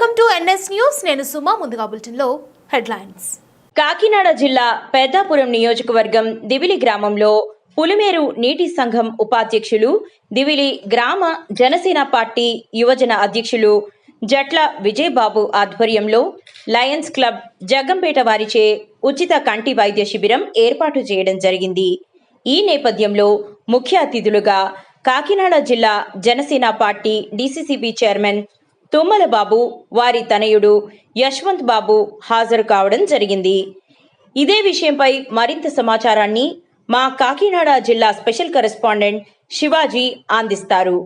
Welcome to NS news. నేను సుమా ముందుగా బులెటిన్లో హెడ్లైన్స్. కాకినాడ జిల్లా పెద్దాపురం నియోజకవర్గం దివిలి గ్రామంలో పులిమేరు నీటి సంఘం ఉపాధ్యక్షులు దివిలి గ్రామ జనసేన పార్టీ యువజన అధ్యక్షులు జట్ల విజయబాబు ఆధ్వర్యంలో లయన్స్ క్లబ్ జగ్గంపేట వారిచే ఉచిత కంటి వైద్య శిబిరం ఏర్పాటు చేయడం జరిగింది. ఈ నేపథ్యంలో ముఖ్య అతిథులుగా కాకినాడ జిల్లా Janasena party DCCB chairman Tummala Babu వారి తనయుడు యశ్వంత్ బాబు హాజరు కావడం జరిగింది. ఇదే విషయంపై మరింత సమాచారాన్ని మా కాకినాడ జిల్లా స్పెషల్ కరెస్పాండెంట్ శివాజీ అందిస్తారు.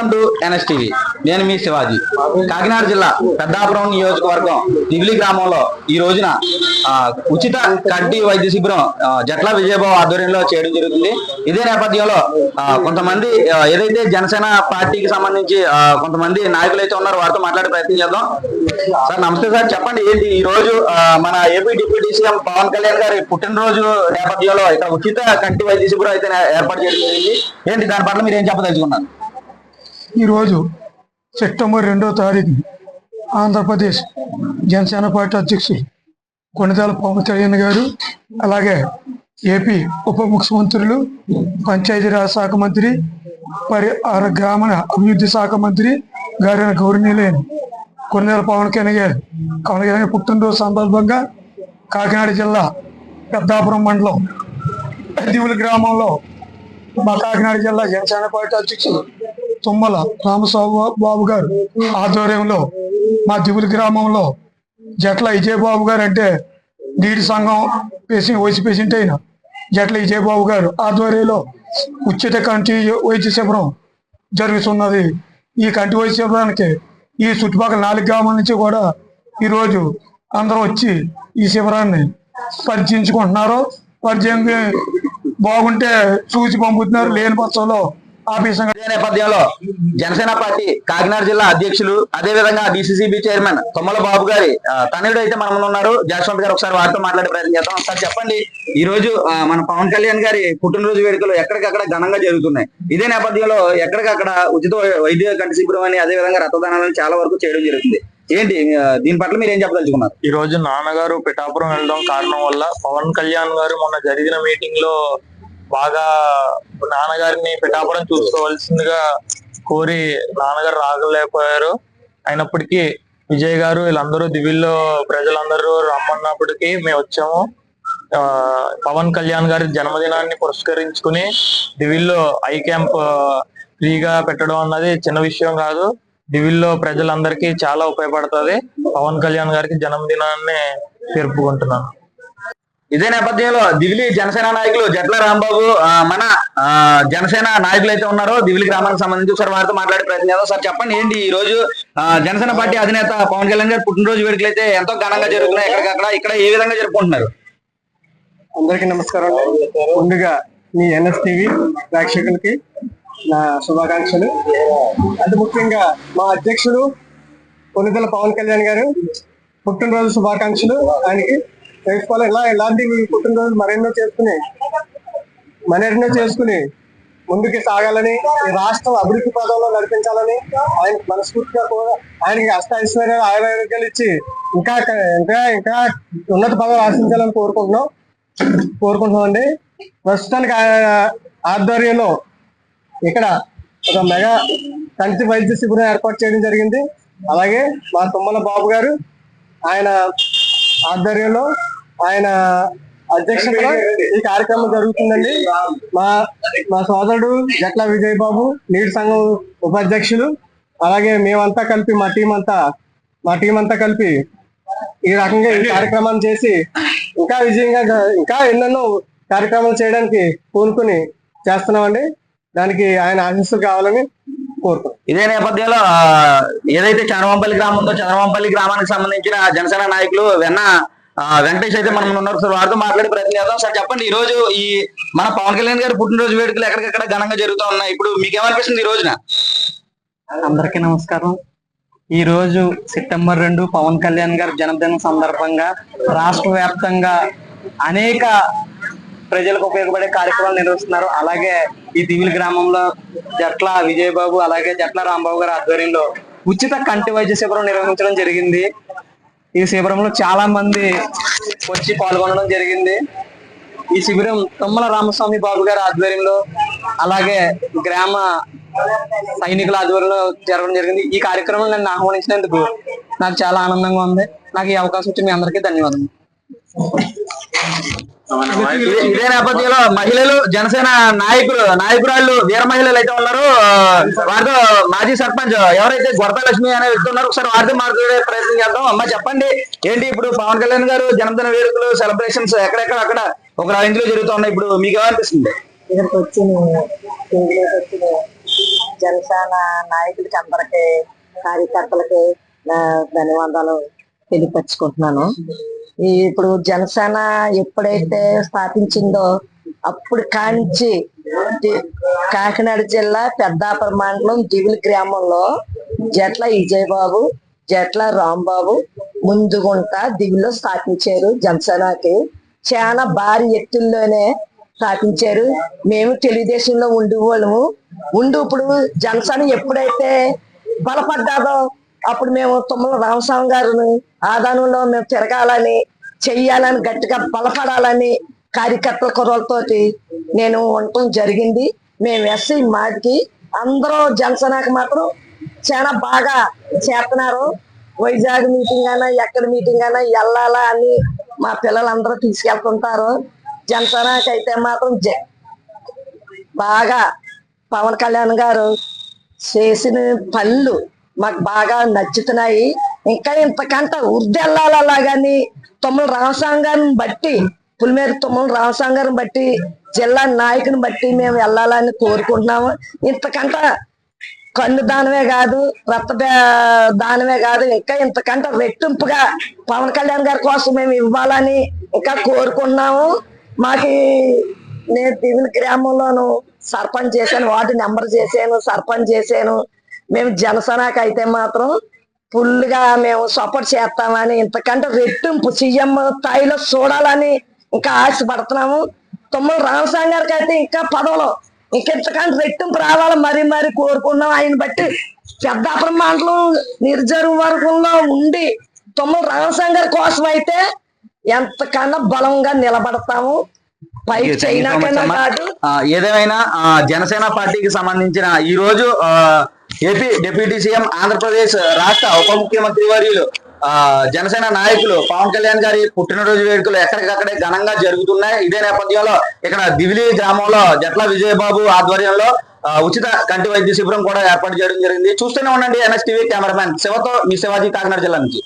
Welcome to NSTV. నేను మీ శివాజీ. కాకినాడ జిల్లా పెద్దాపురం నియోజకవర్గం దివిలి గ్రామంలో ఈ రోజున ఆ, ఉచిత కంటి వైద్య శిబిరం జట్ల విజయబాబు ఆధ్వర్యంలో చేయడం జరుగుతుంది. ఇదే నేపథ్యంలో కొంతమంది ఏదైతే జనసేన పార్టీకి సంబంధించి కొంతమంది నాయకులు అయితే ఉన్నారో వారితో మాట్లాడే ప్రయత్నం చేద్దాం. సార్ నమస్తే సార్. చెప్పండి ఏంటి ఈ రోజు మన AP deputy CM Pawan Kalyan గారి పుట్టినరోజు నేపథ్యంలో ఇక్కడ ఉచిత కంటి వైద్య శిబిరం అయితే ఏర్పాటు చేయడం జరిగింది. ఏంటి దాని పట్ల మీరు ఏం చెప్పదలుచుకున్నారు? ఈరోజు సెప్టెంబర్ రెండో తారీఖు ఆంధ్రప్రదేశ్ జనసేన పార్టీ అధ్యక్షులు కొనిదాల పవన్ కళ్యాణ్ గారు అలాగే ఏపీ ఉప ముఖ్యమంత్రులు పంచాయతీరాజ్ శాఖ మంత్రి పరి గ్రామీణ అభివృద్ధి శాఖ మంత్రి గారైన గౌరవనీయులైన కొనిదేల పవన్ కళ్యాణ్ గారు పవన్ కళ్యాణ్ పుట్టినరోజు సందర్భంగా కాకినాడ జిల్లా పెద్దాపురం మండలం దివుల గ్రామంలో మా కాకినాడ జిల్లా జనసేన పార్టీ అధ్యక్షులు తుమ్మల రామస్వామి బాబు గారు ఆధ్వర్యంలో మా దివుల గ్రామంలో జట్ల విజయబాబు గారు అంటే నీటి సంఘం పేషెంట్ వయసు పేషెంట్ అయిన జట్ల విజయబాబు గారు ఆధ్వర్యంలో ఉచిత కంటి వైద్య శిబిరం జరుగుతున్నది. ఈ కంటి వైద్య శిబిరానికి ఈ చుట్టుపక్కల నాలుగు గ్రామాల నుంచి కూడా ఈరోజు అందరూ వచ్చి ఈ శిబిరాన్ని పరిచయించుకుంటున్నారు పరిచయం బాగుంటే చూసి పంపుతున్నారు. లేని పక్షంలో నేపథ్యంలో జనసేన పార్టీ కాకినాడ జిల్లా అధ్యక్షులు అదే విధంగా డిసిసిబి చైర్మన్ తొమ్మల బాబు గారి తనయుడు అయితే మన ముందు ఉన్నారు జయశ్వంత్ గారు ఒకసారి వారితో మాట్లాడే ప్రయత్నం చేద్దాం. ఒకసారి చెప్పండి. ఈ రోజు మన పవన్ కళ్యాణ్ గారి పుట్టినరోజు వేడుకలు ఎక్కడికక్కడ ఘనంగా జరుగుతున్నాయి. ఇదే నేపథ్యంలో ఎక్కడికక్కడ ఉచిత వైద్య కంటి శిబిరం అని అదే విధంగా రక్తదానాలను చాలా వరకు చేయడం జరుగుతుంది. ఏంటి దీని పట్ల మీరు ఏం చెప్పదలుచుకున్నారు? ఈ రోజు నాన్నగారు పిఠాపురం వెళ్ళడం కారణం వల్ల పవన్ కళ్యాణ్ గారు మొన్న జరిగిన మీటింగ్లో బాగా నాన్నగారిని పిఠాపురం చూసుకోవాల్సిందిగా కోరి నాన్నగారు రాగలేకపోయారు. అయినప్పటికీ విజయ్ గారు వీళ్ళందరూ దివిల్లో ప్రజలందరూ రమ్మన్నప్పటికీ మేము వచ్చాము. ఆ, పవన్ కళ్యాణ్ గారి జన్మదినాన్ని పురస్కరించుకుని దివిల్లో ఐ క్యాంప్ ఫ్రీగా పెట్టడం అన్నది చిన్న విషయం కాదు. దివిల్లో ప్రజలందరికీ చాలా ఉపయోగపడుతుంది. పవన్ కళ్యాణ్ గారికి జన్మదినాన్ని జరుపుకుంటున్నాను. ఇదే నేపథ్యంలో దివిలి జనసేన నాయకులు జట్ల రాంబాబు మన జనసేన నాయకులు అయితే ఉన్నారో దివిలి గ్రామానికి సంబంధించి ఒకసారి వారితో మాట్లాడే ప్రయత్నం చేద్దాం. సార్ చెప్పండి ఏంటి ఈ రోజు ఆ, జనసేన పార్టీ అధినేత పవన్ కళ్యాణ్ గారి పుట్టినరోజు వేడుకలు అయితే ఎంతో ఘనంగా జరుగుతున్నాయి. ఎక్కడికక్కడ ఇక్కడ ఏ విధంగా జరుపుకుంటున్నారు? అందరికీ నమస్కారం. ముందుగా మీ ఎన్ఎస్టీవీ ప్రేక్షకులకి నా శుభాకాంక్షలు. అతి ముఖ్యంగా మా అధ్యక్షుడు కొనిదల పవన్ కళ్యాణ్ గారు పుట్టినరోజు శుభాకాంక్షలు ఆయనకి. తెలుసుకోవాలి ఇలా ఇలాంటి పుట్టినరోజు మరెన్నో చేసుకుని మరెన్నో చేసుకుని ముందుకు సాగాలని రాష్ట్రం అభివృద్ధి పదంలో నడిపించాలని ఆయన మనస్ఫూర్తిగా కూడా ఆయనకి అష్టాశ్వర్యాలు ఆయుర్వేదాలు ఇచ్చి ఇంకా ఇంకా ఇంకా ఉన్నత పదవులు ఆశించాలని కోరుకుంటున్నాం. కోరుకుంటున్నాం అండి ప్రస్తుతానికి ఆయన ఆధ్వర్యంలో ఇక్కడ ఒక మెగా కంటి వైద్య శిబిరం ఏర్పాటు చేయడం జరిగింది. అలాగే మా తుమ్మల బాబు గారు ఆయన ఆధ్వర్యంలో ఆయన అధ్యక్షతలో ఈ కార్యక్రమం జరుగుతుందండి. మా మా సోదరుడు జట్ల విజయ్ బాబు నీటి సంఘం ఉపాధ్యక్షులు అలాగే మేమంతా కలిపి మా టీం అంతా మా టీం అంతా కలిపి ఈ రకంగా ఈ కార్యక్రమాన్ని చేసి ఇంకా విజయంగా ఇంకా ఎన్నెన్నో కార్యక్రమాలు చేయడానికి పూనుకుని చేస్తున్నామండి. దానికి ఆయన ఆశీస్సులు కావాలని కోరుతున్నాం ఇదే నేపథ్యంలో ఏదైతే చంద్రవంపల్లి గ్రామం ఉందో చంద్రవంపల్లి గ్రామానికి సంబంధించిన జనసేన నాయకులు వెన్న వెంకటేష్ అయితే మనం ఉన్నారు. సార్ వారితో మాట్లాడే ప్రయత్నం చేద్దాం. సార్ చెప్పండి ఈ రోజు ఈ మన పవన్ కళ్యాణ్ గారి పుట్టినరోజు వేడుకలు ఎక్కడికక్కడ ఘనంగా జరుగుతూ ఉన్నాయి? ఇప్పుడు మీకు ఏమనిపిస్తుంది ఈ రోజున? అందరికీ నమస్కారం. ఈ రోజు సెప్టెంబర్ రెండు పవన్ కళ్యాణ్ గారి జన్మదిన సందర్భంగా రాష్ట్ర వ్యాప్తంగా అనేక ప్రజలకు ఉపయోగపడే కార్యక్రమాలు నిర్వహిస్తున్నారు. అలాగే ఈ దివిలి గ్రామంలో జట్ల విజయబాబు అలాగే జట్ల రాంబాబు గారి ఆధ్వర్యంలో ఉచిత కంటి వైద్య శిబిరం నిర్వహించడం జరిగింది. ఈ శిబిరంలో చాలా మంది వచ్చి పాల్గొనడం జరిగింది. ఈ శిబిరం తుమ్మల రామస్వామి బాబు గారి ఆధ్వర్యంలో అలాగే గ్రామ సైనికుల ఆధ్వర్యంలో జరగడం జరిగింది. ఈ కార్యక్రమం నన్ను ఆహ్వానించినందుకు నాకు చాలా ఆనందంగా ఉంది. నాకు ఈ అవకాశం ఇచ్చి మీ అందరికీ ధన్యవాదాలు ఇదే- నేపథ్యంలో మహిళలు జనసేన నాయకులు నాయకురాళ్ళు వీర మహిళలు అయితే ఉన్నారు. వారితో మాజీ సర్పంచ్ ఎవరైతే గొడతలక్ష్మి అనే వ్యక్తి ఉన్నారో ఒకసారి వారితో మాట్లాడే ప్రయత్నం చేద్దాం. అమ్మ చెప్పండి ఏంటి ఇప్పుడు పవన్ కళ్యాణ్ గారు జన్మదిన వేడుకలు సెలబ్రేషన్స్ ఎక్కడెక్కడ అక్కడ ఒక రేంజ్లో ఇప్పుడు మీకు ఏమనిపిస్తుంది ఇక్కడికి వచ్చిన వచ్చిన జనసేన నాయకులకి అందరికి కార్యకర్తలకి నా ధన్యవాదాలు తెలియపరుచుకుంటున్నాను. ఈ ఇప్పుడు జనసేన ఎప్పుడైతే స్థాపించిందో అప్పుడు కానించి కాకినాడ జిల్లా పెద్దాపురం మండలం దివిలి గ్రామంలో జట్ల విజయబాబు జట్ల రాంబాబు ముందుగుంట దివిలో స్థాపించారు జనసేనకి. చాలా భారీ ఎత్తుల్లోనే స్థాపించారు. మేము తెలుగుదేశంలో ఉండేవాళ్ళము. ఉండి ఇప్పుడు జనసేన ఎప్పుడైతే బలపడ్డాదో అప్పుడు మేము తుమ్మల రామస్వామి గారిని ఆదానంలో మేము తిరగాలని చెయ్యాలని గట్టిగా బలపడాలని కార్యకర్తల కుర్రలతోటి నేను ఉండటం జరిగింది. మేము ఎస్సీ మాటికి అందరూ జనసేనకి మాత్రం చాలా బాగా చేస్తున్నారు. వైజాగ్ మీటింగ్ అయినా ఎక్కడ మీటింగ్ అయినా వెళ్ళాలా అని మా పిల్లలందరూ తీసుకెళ్తుంటారు. జనసేనకి అయితే మాత్రం జ- బాగా పవన్ కళ్యాణ్ గారు చేసిన పనులు మాకు బాగా నచ్చుతున్నాయి. ఇంకా ఇంతకంట ఉర్దెళ్ళాలా కానీ తమ్ముడు రామస్వామి గారిని బట్టి పులిమేర తుమ్మల రామస్వామి బట్టి జిల్లా నాయకుని బట్టి మేము వెళ్ళాలని కోరుకుంటున్నాము. ఇంతకంట కన్ను దానమే కాదు రక్త దానమే కాదు ఇంకా ఇంతకంటే రెట్టింపుగా పవన్ కళ్యాణ్ గారి కోసం మేము ఇవ్వాలని ఇంకా కోరుకుంటున్నాము. మాకు నేను దివిలి గ్రామంలోను సర్పంచ్ చేశాను వార్డు నెంబర్ చేశాను సర్పంచ్ చేశాను. మేము జనసేనకు అయితే మాత్రం ఫుల్గా మేము సపోర్ట్ చేస్తామని ఇంతకంటే రెట్టింపు సీఎం స్థాయిలో చూడాలని ఇంకా ఆశపడుతున్నాము తొమ్మిది రామస్వామి గారికి అయితే ఇంకా పదవులు. ఇంకెంతకంటే రెట్టింపు రావాలి మరి మరి కోరుకున్నాం ఆయన బట్టి పెద్దాపురం మండలం నిర్జరవర్గంలో ఉండి తొమ్మిది రామస్వామి గారి కోసం అయితే ఎంతకన్నా బలంగా నిలబడతాము. ఏదేమైనా జనసేన పార్టీకి సంబంధించిన ఈ రోజు ఏపీ డిప్యూటీ సీఎం ఆంధ్రప్రదేశ్ రాష్ట్ర ఉప ముఖ్యమంత్రి వర్యులు ఆ, జనసేన నాయకులు పవన్ కళ్యాణ్ గారి పుట్టినరోజు వేడుకలు ఎక్కడికక్కడే ఘనంగా జరుగుతున్నాయి. ఇదే నేపథ్యంలో ఇక్కడ దివిలి గ్రామంలో జట్ల విజయబాబు ఆధ్వర్యంలో ఉచిత కంటి వైద్య శిబిరం కూడా ఏర్పాటు చేయడం జరిగింది. చూస్తూనే ఉండండి ఎన్ఎస్టీవీ కెమెరామ్యాన్ శివతో మీ శివాజీ కాకినాడ జిల్లా నుంచి.